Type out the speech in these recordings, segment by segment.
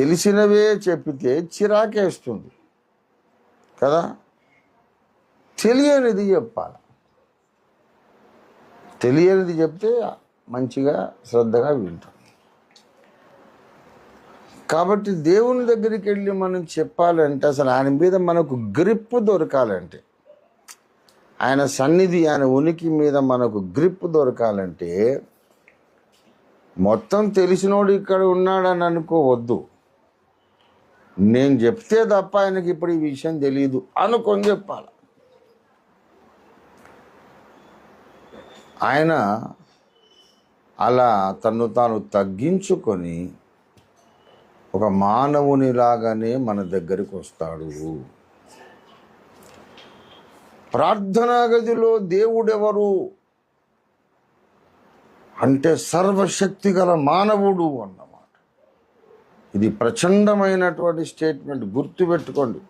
తెలిసినవే చెప్పితే చిరాకేస్తుంది. కదా? తెలియనిది చెప్పాలి. తెలియనిది చెప్తే మంచిగా శ్రద్ధగా వింటాం. కాబట్టి దేవుని దగ్గరికి వెళ్ళి మనం చెప్పాలంటే అసలు ఆయన మీద మనకు గ్రిప్ దొరకాలంటే ఆయన సన్నిధి ఆయన ఉనికి మీద మనకు గ్రిప్ దొరకాలంటే మొత్తం తెలిసినోడు ఇక్కడ ఉన్నాడని అనుకోవద్దు. నేను చెప్తే తప్ప ఆయనకి ఇప్పుడు ఈ విషయం తెలియదు అనుకొని చెప్పాలి. ఆయన అలా తను తాను తగ్గించుకొని ఒక మానవునిలాగానే మన దగ్గరికి వస్తాడు. ప్రార్థనా గదిలో దేవుడెవరు? అంటే సర్వశక్తి గల మానవుడు అన్నాం. ఇది ప్రచండమైనటువంటి స్టేట్మెంట్. గుర్తుపెట్టుకోండి.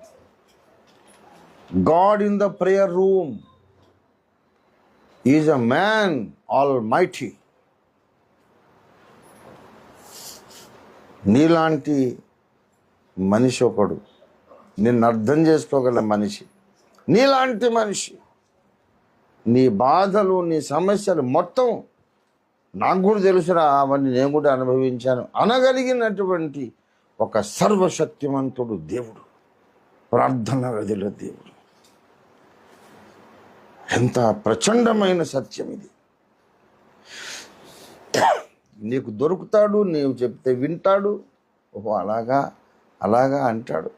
God in the prayer room is a man almighty నీలాంటి మనిషి ఒకడు. నిన్ను అర్థం చేసుకోగల మనిషి. నీలాంటి మనిషి. నీ బాధలు నీ సమస్యలు మొత్తం నాకు కూడా తెలుసురా అవన్నీ నేను కూడా అనుభవించాను. అనగలిగినటువంటి ఒక సర్వశక్తిమంతుడు దేవుడు. ప్రార్థన గదిలో దేవుడు. ఎంత ప్రచండమైన సత్యం ఇది. నీకు దొరుకుతాడు నీవు చెప్తే వింటాడు. ఓహో అలాగా అలాగా అంటాడు.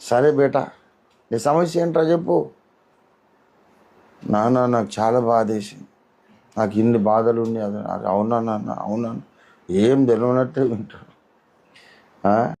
సరే బేటా నీ సమస్య ఏంట్రా చెప్పు. నాన్న నాకు చాలా బాధేసింది. నాకు ఇన్ని బాధలు ఉన్నాయి. అది నాకు అవునా నాన్న? అవునా? ఏం తెలియనట్టే వింటాడు